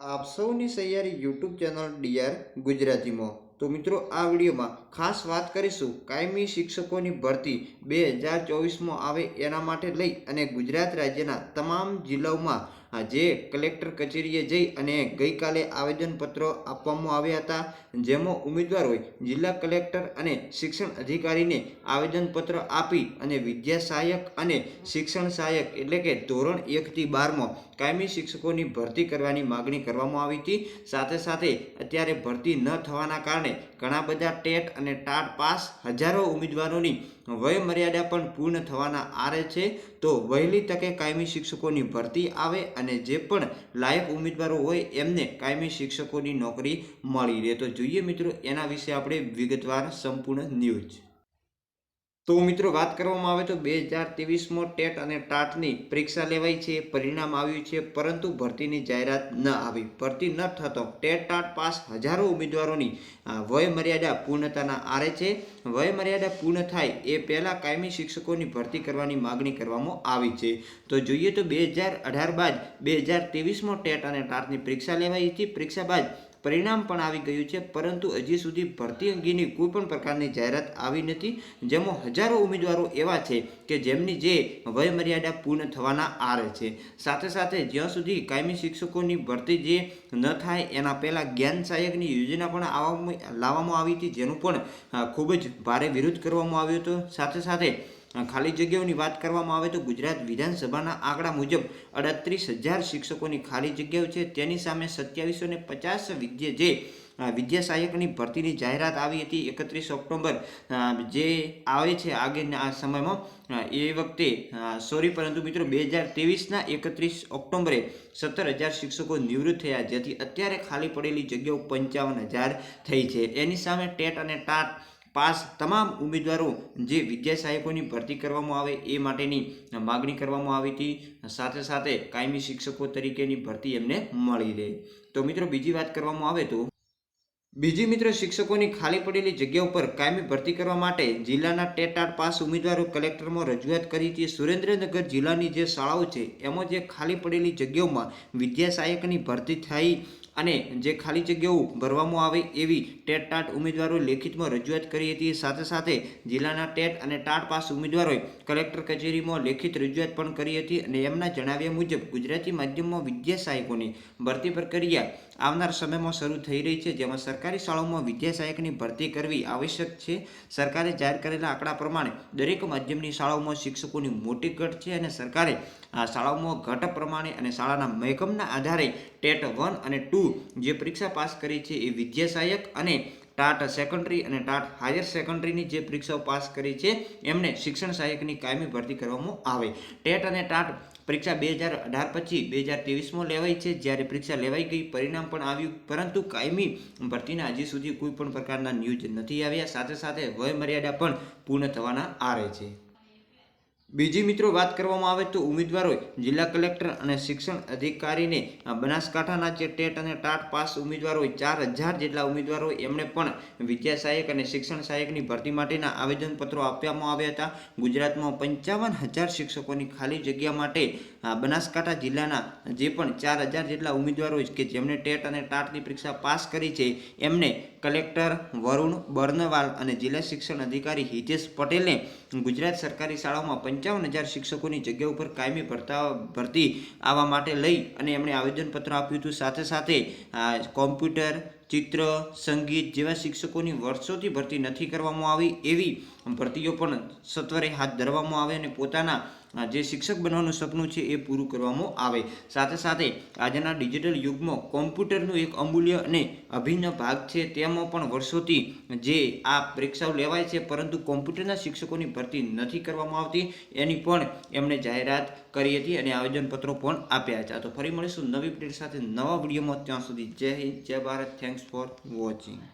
આપ સૌની સહિયારી YouTube channel DR ગુજરાતીમાં. તો મિત્રો, આ વિડીયોમાં ખાસ વાત કરીશું કાયમી શિક્ષકોની ભરતી બે હજાર ચોવીસમાં આવે એના માટે લઈ અને ગુજરાત રાજ્યના તમામ જિલ્લાઓમાં આ જે કલેક્ટર કચેરીએ જઈ અને ગઈકાલે આવેદનપત્રો આપવામાં આવ્યા હતા. જેમાં ઉમેદવારોએ જિલ્લા કલેક્ટર અને શિક્ષણ અધિકારીને આવેદનપત્ર આપી અને વિદ્યા સહાયક અને શિક્ષણ સહાયક એટલે કે ધોરણ એકથી બારમાં કાયમી શિક્ષકોની ભરતી કરવાની માગણી કરવામાં આવી હતી. સાથે સાથે અત્યારે ભરતી ન થવાના કારણે ઘણા બધા ટેટ અને ટાટ પાસ હજારો ઉમેદવારોની વય મર્યાદા પણ પૂર્ણ થવાના આરે છે. તો વહેલી તકે કાયમી શિક્ષકોની ભરતી આવે અને જે પણ લાયક ઉમેદવારો હોય એમને કાયમી શિક્ષકોની નોકરી મળી રહે. તો જોઈએ મિત્રો, એના વિશે આપણે વિગતવાર સંપૂર્ણ ન્યૂઝ. તો મિત્રો વાત કરવામાં આવે તો બે હજાર ત્રેવીસમાં ટેટ અને ટાટની પરીક્ષા લેવાઈ છે, પરિણામ આવ્યું છે, પરંતુ ભરતીની જાહેરાત ન આવી. ભરતી ન થતો ટેટ ટાટ પાસ હજારો ઉમેદવારોની વયમર્યાદા પૂર્ણતાના આરે છે. વય મર્યાદા પૂર્ણ થાય એ પહેલાં કાયમી શિક્ષકોની ભરતી કરવાની માગણી કરવામાં આવી છે. તો જોઈએ તો બે હજાર અઢાર બાદ બે હજાર ત્રેવીસમાં ટેટ અને ટાટની પરીક્ષા લેવાઈ હતી. પરીક્ષા બાદ પરિણામ પણ આવી ગયું છે, પરંતુ હજી સુધી ભરતી અંગેની કોઈ પણ પ્રકારની જાહેરાત આવી નથી. જેમાં હજારો ઉમેદવારો એવા છે કે જેમની જે વયમર્યાદા પૂર્ણ થવાના આરે છે. સાથે સાથે જ્યાં સુધી કાયમી શિક્ષકોની ભરતી જે ન થાય એના પહેલાં જ્ઞાન સહાયકની યોજના પણ આવવામાં લાવવામાં આવી હતી, જેનું પણ ખૂબ જ ભારે વિરોધ કરવામાં આવ્યો હતો. સાથે સાથે ખાલી જગ્યાઓની વાત કરવામાં આવે તો ગુજરાત વિધાનસભાના આંકડા મુજબ અડત્રીસ હજાર શિક્ષકોની ખાલી જગ્યાઓ છે. તેની સામે સત્યાવીસો ને પચાસ વિદ્ય, જે વિદ્યા સહાયકની ભરતીની જાહેરાત આવી હતી એકત્રીસ ઓક્ટોબર જે આવે છે આગળના સમયમાં એ વખતે સોરી, પરંતુ મિત્રો બે હજાર ત્રેવીસના એકત્રીસ ઓક્ટોબરે સત્તર હજાર શિક્ષકો નિવૃત્ત થયા, જેથી અત્યારે ખાલી પડેલી જગ્યાઓ પંચાવન હજાર થઈ છે. એની સામે ટેટ અને ટાટ પાસ તમામ ઉમેદવારો જે વિદ્યા સહાયકોની ભરતી કરવામાં આવે એ માટેની માગણી કરવામાં આવી હતી. સાથે સાથે કાયમી શિક્ષકો તરીકેની ભરતી એમને મળી રહે. તો મિત્રો બીજી વાત કરવામાં આવે તો બીજી મિત્રો શિક્ષકોની ખાલી પડેલી જગ્યા ઉપર કાયમી ભરતી કરવા માટે જિલ્લાના ટેટાટ પાસ ઉમેદવારો કલેક્ટરમાં રજૂઆત કરી હતી. સુરેન્દ્રનગર જિલ્લાની જે શાળાઓ છે, એમાં જે ખાલી પડેલી જગ્યાઓમાં વિદ્યા સહાયકની ભરતી થઈ અને જે ખાલી જગ્યાઓ ભરવામાં આવે એવી ટેટ ટાટ ઉમેદવારોએ લેખિતમાં રજૂઆત કરી હતી. સાથે સાથે જિલ્લાના ટેટ અને ટાટ પાસ ઉમેદવારોએ કલેક્ટર કચેરીમાં લેખિત રજૂઆત પણ કરી હતી અને એમના જણાવ્યા મુજબ ગુજરાતી માધ્યમમાં વિદ્યા સહાયકોની ભરતી પ્રક્રિયા આવનાર સમયમાં શરૂ થઈ રહી છે, જેમાં સરકારી શાળાઓમાં વિદ્યા સહાયકની ભરતી કરવી આવશ્યક છે. સરકારે જાહેર કરેલા આંકડા પ્રમાણે દરેક માધ્યમની શાળાઓમાં શિક્ષકોની મોટી ઘટ છે અને સરકારે આ શાળાઓમાં ઘટ પ્રમાણે અને શાળાના મહેકમના આધારે ટેટ વન અને ટુ જે પરીક્ષા પાસ કરી છે એ વિદ્યા સહાયક અને ટાટ સેકન્ડરી અને ટાટ હાયર સેકન્ડરીની જે પરીક્ષાઓ પાસ કરી છે, એમને શિક્ષણ સહાયકની કાયમી ભરતી કરવામાં આવે. ટેટ અને ટાટ પરીક્ષા બે હજાર અઢાર પછી બે હજાર ત્રેવીસમાં લેવાઈ છે. જ્યારે પરીક્ષા લેવાઈ ગઈ, પરિણામ પણ આવ્યું, પરંતુ કાયમી ભરતીના હજી સુધી કોઈ પણ પ્રકારના ન્યૂઝ નથી આવ્યા. સાથે સાથે વય મર્યાદા પણ પૂર્ણ થવાના આરે છે. બીજી મિત્રો વાત કરવામાં આવે તો ઉમેદવારોએ જિલ્લા કલેક્ટર અને શિક્ષણ અધિકારીને બનાસકાંઠાના જે ટેટ અને ટાટ પાસ ઉમેદવારોએ ચાર હજાર જેટલા ઉમેદવારો એમણે પણ વિદ્યા સહાયક અને શિક્ષણ સહાયકની ભરતી માટેના આવેદનપત્રો આપવામાં આવ્યા હતા. ગુજરાતમાં પંચાવન હજાર શિક્ષકોની ખાલી જગ્યા માટે બનાસકાંઠા જિલ્લાના જે પણ ચાર હજાર જેટલા ઉમેદવારો કે જેમણે ટેટ અને ટાટની પરીક્ષા પાસ કરી છે, એમને કલેક્ટર વરુણ બર્નવાલ અને જિલ્લા શિક્ષણ અધિકારી હિતેશ પટેલને ગુજરાત સરકારી શાળાઓમાં પંચાવન હજાર શિક્ષકોની જગ્યા ઉપર કાયમી ભરતા ભરતી આવવા માટે લઈ અને એમણે આવેદનપત્ર આપ્યું હતું. સાથે સાથે કોમ્પ્યુટર ચિત્ર, સંગીત જેવા શિક્ષકોની વર્ષોથી ભરતી નથી કરવામાં આવી, એવી ભરતીઓ પણ સત્વરે હાથ ધરવામાં આવે અને પોતાના જે શિક્ષક બનવાનું સપનું છે એ પૂરું કરવામાં આવે. સાથે સાથે આજના ડિજિટલ યુગમાં કોમ્પ્યુટરનું એક અમૂલ્ય અને અભિન્ન ભાગ છે. તેમાં પણ વર્ષોથી જે આ પરીક્ષાઓ લેવાય છે, પરંતુ કોમ્પ્યુટરના શિક્ષકોની ભરતી નથી કરવામાં આવતી. એની પણ એમણે જાહેરાત કરી હતી અને આવેદનપત્રો પણ આપ્યા હતા. તો ફરી મળીશું નવી અપડેટ સાથે નવા વિડીયોમાં. ત્યાં સુધી જય હિન્દ, જય ભારત. thanks for watching.